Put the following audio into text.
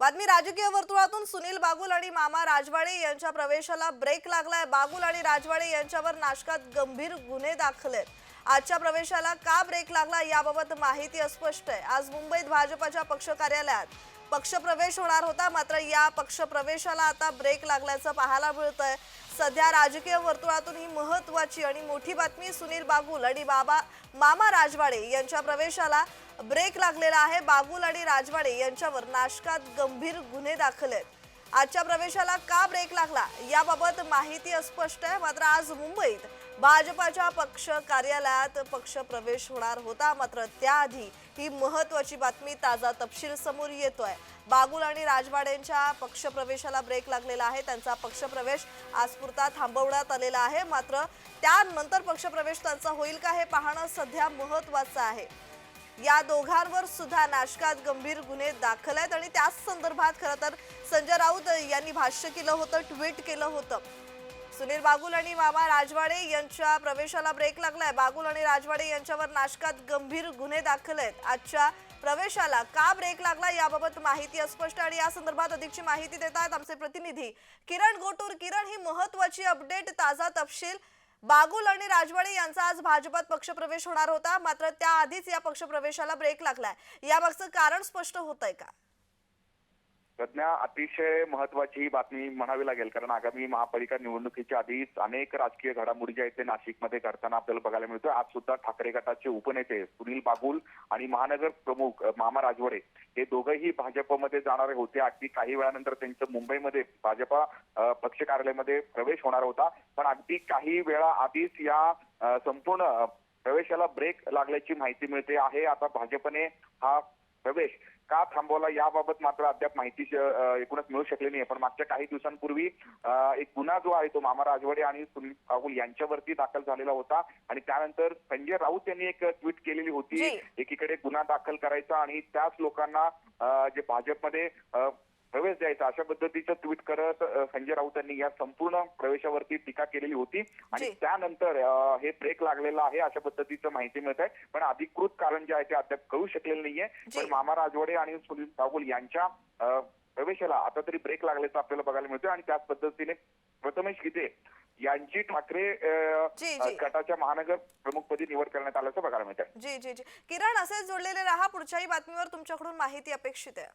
बातमी राजकीय वर्तुळातून सुनील बागुल आणि मामा राजवाडे यांच्या प्रवेशाला ब्रेक लागलाय. बागुल आणि राजवाडे यांच्यावर नाशकात गंभीर गुन्हे दाखल आहेत. आजच्या प्रवेशाला का ब्रेक लागला याबाबत माहिती अस्पष्ट आहे. आज मुंबईत भाजपाच्या पक्ष कार्यालयात पक्षप्रवेश होणार होता मात्र या पक्षप्रवेशाला आता ब्रेक लागल्याचं पाहायला मिळतंय. सध्या राजकीय वर्तुळातून ही महत्वाची आणि मोठी बातमी सुनील बागुल आणि बाबा मामा राजवाडे यांच्या प्रवेशाला ब्रेक लागलेला आहे. बागुल आणि राजवाडे यांच्यावर नाशकात गंभीर गुन्हे दाखल आहेत. आजच्या प्रवेशाला का ब्रेक लागला याबाबत माहिती अस्पष्ट आहे. मात्र आज मुंबईत भाजपाच्या पक्ष कार्यालयात पक्ष प्रवेश होणार होता. मात्र त्याआधी ही महत्वाची बातमी ताजा तपशील समोर येतोय. बागुल आणि राजवाडेंच्या पक्षप्रवेशाला ब्रेक लागलेला आहे. त्यांचा पक्षप्रवेश आज थांबवण्यात आलेला आहे. मात्र त्यानंतर पक्षप्रवेश त्यांचा होईल का हे पाहणं सध्या महत्वाचं आहे. या दोघांवर सुद्धा नाशकात गंभीर गुन्हे दाखल आहेत आणि त्याच संदर्भात खरं तर संजय राऊत यांनी भाष्य केलं होतं ट्विट केलं होतं. सुनील बागुल आणि मामा राजवाडे यांच्या प्रवेशाला ब्रेक लागलाय. बागुल आणि राजवाडे यांच्यावर नाशकात गंभीर गुन्हे दाखल आहेत. आजच्या प्रवेशाला का ब्रेक लागला याबाबत माहिती अस्पष्ट आणि या संदर्भात अधिकची माहिती देत आहेत आमचे प्रतिनिधी. किरण गोटूर किरण ही महत्वाची अपडेट ताजा तपशील बागुल आणि राजवाडे यांचा आज भाजपात पक्षप्रवेश होणार होता. मात्र त्याआधीच या पक्षप्रवेशाला ब्रेक लागलाय. यामागचं कारण स्पष्ट होत आहे का? प्रज्ञा अतिशय महत्वाची ही बातमी म्हणावी लागेल. कारण आगामी महापालिका निवडणुकीच्या आधीच अनेक राजकीय घडामोडी ज्या आहेत ते नाशिकमध्ये घडताना आपल्याला बघायला मिळतोय. आज सुद्धा ठाकरे गटाचे उपनेते सुनील बागुल आणि महानगर प्रमुख मामा राजवाडे हे दोघंही भाजपमध्ये जाणारे होते. अगदी काही वेळानंतर त्यांचं मुंबईमध्ये भाजपा पक्ष कार्यालयामध्ये प्रवेश होणार होता. पण अगदी काही वेळा आधीच या संपूर्ण प्रवेशाला ब्रेक लागल्याची माहिती मिळते आहे. आता भाजपने हा प्रवेश का थांबवला याबाबत मात्र अद्याप माहिती एकूणच मिळू शकली नाही. पण मागच्या काही दिवसांपूर्वी एक गुन्हा जो आहे तो मामा राजवाडे आणि सुनील राहुल यांच्यावरती दाखल झालेला होता. आणि त्यानंतर संजय राऊत यांनी एक ट्विट केलेली होती. एकीकडे गुन्हा दाखल करायचा आणि त्याच लोकांना जे भाजपमध्ये प्रवेश द्यायचा. अशा पद्धतीचं ट्विट करत संजय राऊत यांनी या संपूर्ण प्रवेशावरती टीका केलेली होती. आणि. त्यानंतर हे ब्रेक लागलेलं आहे अशा पद्धतीचं माहिती मिळत आहे. पण अधिकृत कारण जे आहे ते अद्याप कळू शकलेलं नाहीये. पण मामा राजवाडे आणि सुनील राहुल यांच्या प्रवेशाला आता तरी ब्रेक लागल्याचं आपल्याला बघायला मिळतोय. आणि त्याच पद्धतीने प्रथमेश गीते यांची ठाकरे. गटाच्या महानगर प्रमुखपदी निवड करण्यात आल्याचं बघायला मिळत आहे जी जी जी. किरण असेच जोडलेले राहा. पुढच्याही बातमीवर तुमच्याकडून माहिती अपेक्षित आहे.